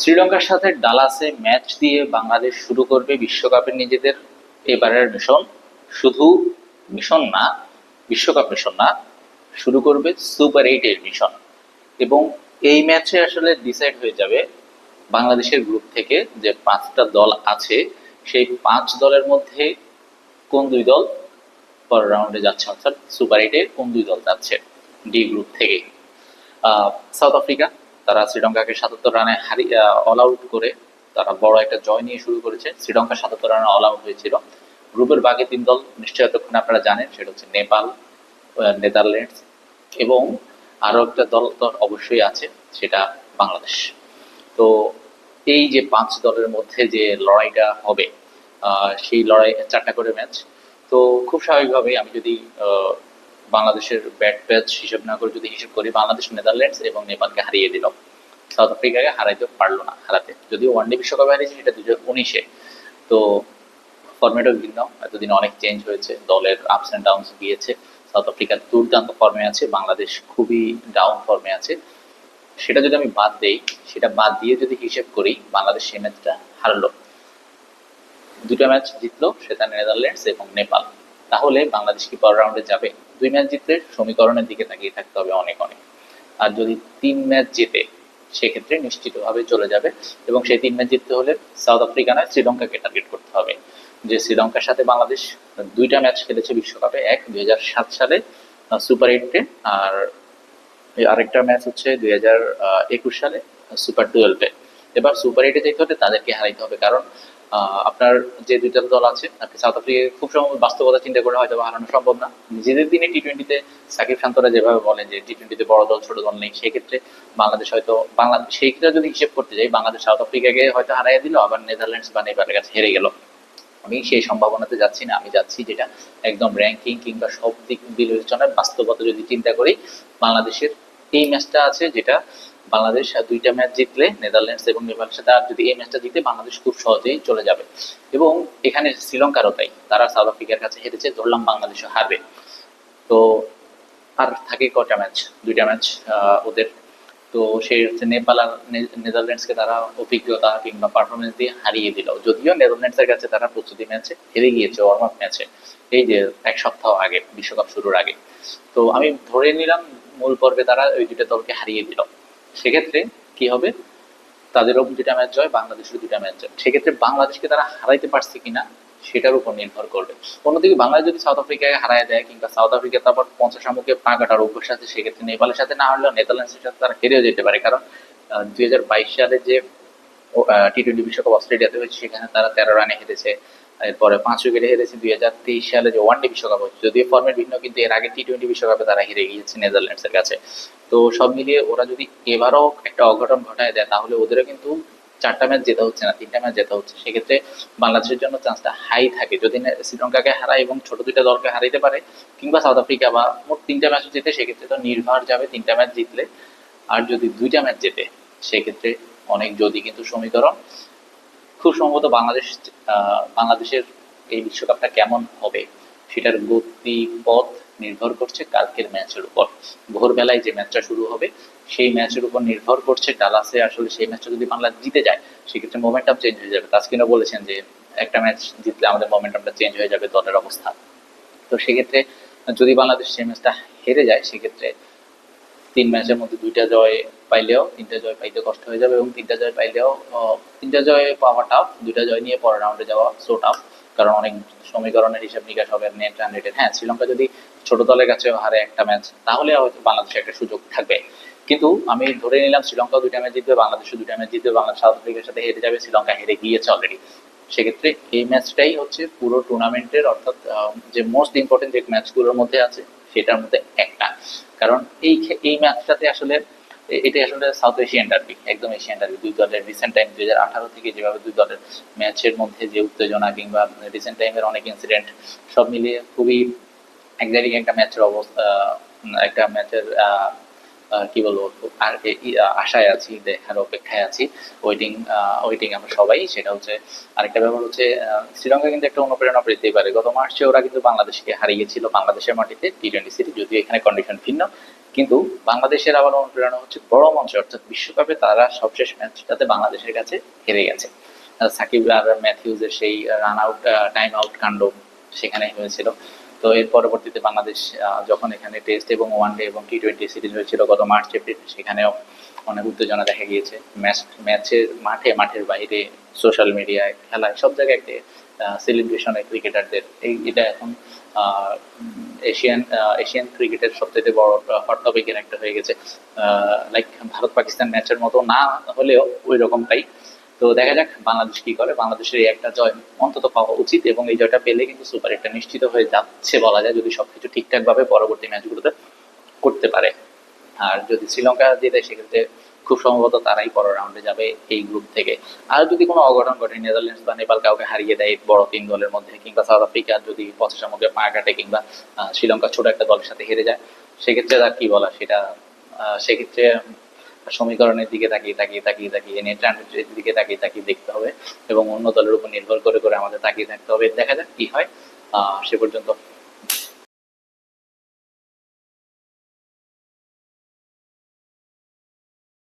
শ্রীলঙ্কার সাথে ডালাসে ম্যাচ দিয়ে বাংলাদেশ শুরু করবে বিশ্বকাপের নিজেদের। এবারের মিশন শুধু মিশন না, বিশ্বকাপ মিশন না, শুরু করবে সুপার এইটের মিশন। এবং এই ম্যাচে আসলে ডিসাইড হয়ে যাবে বাংলাদেশের গ্রুপ থেকে যে পাঁচটা দল আছে, সেই পাঁচ দলের মধ্যে কোন দুই দল পর রাউন্ডে যাচ্ছে? অর্থাৎ সুপার এইটে কোন দুই দল যাচ্ছে? ডি গ্রুপ থেকে সাউথ আফ্রিকা তারা শ্রীলঙ্কাকে সাতাত্তর রানে হারিয়ে অল আউট করে তারা বড় একটা জয় নিয়ে শুরু করেছে। শ্রীলঙ্কা সাতাত্তর রানে অল আউট হয়েছিল। গ্রুপের বাকি তিন দল নিশ্চয়ই এতক্ষণ আপনারা জানেন, সেটা হচ্ছে নেপাল নেদারল্যান্ডস এবং আরও একটা দল তো অবশ্যই আছে, সেটা বাংলাদেশ। তো এই যে পাঁচ দলের মধ্যে যে লড়াইটা হবে সেই লড়াই চারটা করে ম্যাচ তো খুব স্বাভাবিকভাবেই আমি যদি বাংলাদেশের ব্যাট প্যাচ হিসেব না করে যদি হিসেব করি, বাংলাদেশ নেদারল্যান্ডস এবং নেপালকে হারিয়ে দিল। সাউথ আফ্রিকাকে হারাইতে পারল না হারাতে যদিও ওয়ানডে বিশ্বকাপে হারিয়েছে, সেটা দু হাজার উনিশে। তো ফর্মেটও ভিন্ন, এতদিন অনেক চেঞ্জ হয়েছে, দলের আপস অ্যান্ড ডাউনস গিয়েছে। সাউথ আফ্রিকা দুর্দান্ত ফর্মে আছে, বাংলাদেশ খুবই ডাউন ফর্মে আছে। সেটা যদি আমি বাদ দেই, সেটা বাদ দিয়ে যদি হিসেব করি, বাংলাদেশ সেই ম্যাচটা হারলো। দুটো ম্যাচ জিতলো সেটা নেদারল্যান্ডস এবং নেপাল। তাহলে বাংলাদেশ কি পর রাউন্ডে যাবে? দুই ম্যাচ জিতলে সমীকরণের দিকে তাকিয়ে থাকতে হবে অনেক অনেক। আর যদি তিন ম্যাচ জেতে, সেক্ষেত্রে নিশ্চিতভাবে চলে যাবে এবং সেই তিন ম্যাচ জিততে হলে সাউথ আফ্রিকা নয়, শ্রীলঙ্কাকে টার্গেট করতে হবে। যে শ্রীলঙ্কার সাথে বাংলাদেশ দুইটা ম্যাচ খেলেছে বিশ্বকাপে, এক দুই সালে সুপার এইটে আর আরেকটা ম্যাচ হচ্ছে দুই হাজার একুশ সালে সুপার টুয়েলভে এবার সুপার এইটে যেতে হলে তাদেরকে হারাইতে হবে, কারণ আপনার যে দুইটা দল আছে আপনি সাউথ আফ্রিকা খুব সম্ভব বাস্তবতা চিন্তা করে হয়তো হারানো সম্ভব না। নিজেদের দিনে টি টোয়েন্টিতে সাকিব শান্তরা যেভাবে বলেন যে টি টোয়েন্টিতে বড় দল, ছোট দল নেই, সেক্ষেত্রে বাংলাদেশ হয়তো বাংলা, সেই ক্ষেত্রে যদি হিসেব করতে যাই, বাংলাদেশ সাউথ আফ্রিকাকে হয়তো হারাই দিল, আবার নেদারল্যান্ডস বা নেপালের কাছে হেরে গেল। আমি সেই সম্ভাবনাতে যাচ্ছি না, আমি যাচ্ছি যেটা একদম র্যাঙ্কিং কিংবা সব দিক বিবেচনায় বাস্তবতা যদি চিন্তা করি, বাংলাদেশের এই ম্যাচটা আছে যেটা বাংলাদেশ দুইটা ম্যাচ জিতলে নেদারল্যান্ডস এবং নেপালের সাথে, আর যদি এই ম্যাচটা জিতে বাংলাদেশ খুব সহজেই চলে যাবে। এবং এখানে শ্রীলঙ্কারও তাই, তারা সাউথ আফ্রিকার কাছে হেরেছে, ধরলাম বাংলাদেশও হারবে। তো আর থাকে কটা ম্যাচ দুইটা ম্যাচ ওদের। তো সেই হচ্ছে নেপাল আর নেদারল্যান্ডসকে তারা অভিজ্ঞতা কিংবা পারফরমেন্স দিয়ে হারিয়ে দিল। যদিও নেদারল্যান্ডসের কাছে তারা প্রস্তুতি ম্যাচে হেরে গিয়েছে ওয়ার্ম আপ ম্যাচে এই যে এক সপ্তাহ আগে, বিশ্বকাপ শুরুর আগে। তো আমি ধরে নিলাম, মূল পর্বে তারা ওই দুইটা দলকে হারিয়ে দিল। সেক্ষেত্রে কি হবে? তাদেরও দুটা ম্যাচ জয়, বাংলাদেশের দুটা ম্যাচ জয়। সেক্ষেত্রে বাংলাদেশকে তারা হারাইতে পারছে কিনা, সেটার উপর নির্ভর করবে। অন্যদিকে বাংলাদেশ যদি সাউথ আফ্রিকাকে হারায় দেয় কিংবা সাউথ আফ্রিকা তারপর পঞ্চাশ মুখে পা কাটার অভ্যাস আছে, সেক্ষেত্রে নেপালের সাথে না হলেও নেদারল্যান্ডসের সাথে তারা হেরেও যেতে পারে। কারণ দুই হাজার বাইশ সালে যে টি টোয়েন্টি বিশ্বকাপ অস্ট্রেলিয়াতে হয়েছে, সেখানে তারা তেরো রানে হেরেছে। এরপরে পাঁচ উইকেটে হেরেছে দুই হাজার তেইশ সালে যে ওয়ানডে বিশ্বকাপ হচ্ছে। যদিও ফর্মেট ভিন্ন, কিন্তু এর আগে টি টোয়েন্টি বিশ্বকাপে তারা হেরে গিয়েছে নেদারল্যান্ডসের কাছে। তো সব মিলিয়ে ওরা যদি এবারও একটা অঘটন ঘটায় দেয়, তাহলে ওদেরও কিন্তু চারটা ম্যাচ জেতা হচ্ছে না, তিনটা ম্যাচ জেতা হচ্ছে। সেক্ষেত্রে বাংলাদেশের জন্য চান্সটা হাই থাকে। যদি শ্রীলঙ্কাকে হারায় এবং ছোট দুইটা দলকে হারাইতে পারে, কিংবা সাউথ আফ্রিকা বা মোট তিনটা ম্যাচ জিতে, সেক্ষেত্রে তো নির্ভর যাবে তিনটা ম্যাচ জিতলে। আর যদি দুইটা ম্যাচ জেতে, সেক্ষেত্রে অনেক যদি কিন্তু সমীকরণ। খুব সম্ভবত বাংলাদেশ বাংলাদেশের এই বিশ্বকাপটা কেমন হবে সেটার গতি পথ নির্ভর করছে কালকের ম্যাচের উপর। ভোরবেলায় যে ম্যাচটা শুরু হবে, সেই ম্যাচের উপর নির্ভর করছে ডালাসে আসলে সেই ম্যাচটা যদি বাংলা জিতে যায়, সেক্ষেত্রে মোমেন্টাম চেঞ্জ হয়ে যাবে। তাসকিনও বলেছেন যে একটা ম্যাচ জিতলে আমাদের মোমেন্টামটা চেঞ্জ হয়ে যাবে দলের অবস্থা। তো সেক্ষেত্রে যদি বাংলাদেশ সেই ম্যাচটা হেরে যায়, সেক্ষেত্রে তিন ম্যাচের মধ্যে দুইটা জয় পাইলেও তিনটা জয় পাইতে কষ্ট হয়ে যাবে এবং তিনটা জয় পাইলেও তিনটা জয় পাওয়া টাফ দুইটা জয় নিয়ে পরের রাউন্ডে যাওয়া সো টাফ কারণ অনেক সমীকরণের হিসাব নিকাশ হবে নেট রান রেটের হ্যাঁ শ্রীলঙ্কা যদি ছোট দলের কাছেও হারে একটা ম্যাচ তাহলে হয়তো বাংলাদেশে একটা সুযোগ থাকবে। কিন্তু আমি ধরে নিলাম শ্রীলঙ্কা দুইটা ম্যাচ জিতবে, বাংলাদেশও দুইটা ম্যাচ জিতবে, বাংলাদেশ সাউথ আফ্রিকার সাথে হেরে যাবে, শ্রীলঙ্কা হেরে গিয়েছে অলরেডি সেক্ষেত্রে এই ম্যাচটাই হচ্ছে পুরো টুর্নামেন্টের অর্থাৎ যে মোস্ট ইম্পর্টেন্ট যে ম্যাচগুলোর মধ্যে আছে, সেটার মধ্যে একটা। কারণ এই এই ম্যাচটাতে আসলে এ- এটাই আসলে সাউথ এশিয়ান ডার্বি একদম এশিয়ান ডার্বি দুই দলের রিসেন্ট টাইম দুই হাজার আঠারো থেকে যেভাবে দুই দলের ম্যাচের মধ্যে যে উত্তেজনা কিংবা রিসেন্ট টাইমের অনেক ইনসিডেন্ট সব মিলিয়ে খুবই একজারিং একটা ম্যাচের অবস্থা একটা ম্যাচের কি বলব, আর আশায় আছি, দেখার অপেক্ষায় আছি। ওয়েটিং ওয়েটিং আমরা সবাই, সেটা হচ্ছে আরেকটা ব্যাপার হচ্ছে শ্রীলঙ্কা কিন্তু একটা অনুপ্রেরণা পেতে পারে। গত মার্চে ওরা কিন্তু বাংলাদেশকে হারিয়েছিল বাংলাদেশের মাটিতে টি টোয়েন্টি সিরিজ যদিও এখানে কন্ডিশন ভিন্ন। কিন্তু বাংলাদেশের আবার অনুপ্রেরণা হচ্ছে বড় মঞ্চে অর্থাৎ বিশ্বকাপে তারা সবশেষ ম্যাচটাতে বাংলাদেশের কাছে হেরে গেছে। সাকিব আর ম্যাথিউজের সেই রান আউট টাইম আউট কাণ্ড সেখানে হয়েছিল। তো এর পরবর্তীতে বাংলাদেশ যখন এখানে টেস্ট এবং ওয়ানডে এবং টি টোয়েন্টি সিরিজ হয়েছিল গত মার্চ, এপ্রিল, সেখানেও অনেক উত্তেজনা দেখা গিয়েছে। ম্যাচ, ম্যাচের মাঠে, মাঠের বাইরে সোশ্যাল মিডিয়ায় খেলায়, সব জায়গায় একটি সেলিব্রেশনে ক্রিকেটারদের এই, এটা এখন এশিয়ান এশিয়ান ক্রিকেটের সবচেয়ে বড় হট টপিকের একটা হয়ে গেছে। লাইক ভারত পাকিস্তান ম্যাচের মতো না হলেও ওই রকমটাই তো দেখা যাক বাংলাদেশ কি করে। বাংলাদেশের একটা জয় অন্তত পাওয়া উচিত এবং এই জয়টা পেলে কিন্তু সুপার একটা নিশ্চিত হয়ে যাচ্ছে বলা যায়, যদি সবকিছু ঠিকঠাক ভাবে পরবর্তী ম্যাচগুলোতে করতে পারে। আর যদি শ্রীলঙ্কা জেতে, সেক্ষেত্রে খুব সম্ভবত তারাই পরের রাউন্ডে যাবে এই গ্রুপ থেকে। আর যদি কোনো অঘটন ঘটে নেদারল্যান্ডস বা নেপাল কাউকে হারিয়ে দেয় বড় তিন দলের মধ্যে, কিংবা সাউথ আফ্রিকা যদি পঁচাশের মধ্যে পা কাটে, কিংবা শ্রীলঙ্কা ছোট একটা দলের সাথে হেরে যায়, সেক্ষেত্রে আর কি বলা? সেটা সেক্ষেত্রে সমীকরণের দিকে তাকিয়ে তাকিয়ে তাকিয়ে তাকিয়ে নেট রানের দিকে তাকিয়ে তাকিয়ে দেখতে হবে এবং অন্য দলের উপর নির্ভর করে করে আমাদের তাকিয়ে থাকতে হবে। দেখা যাক কি হয়। সে পর্যন্ত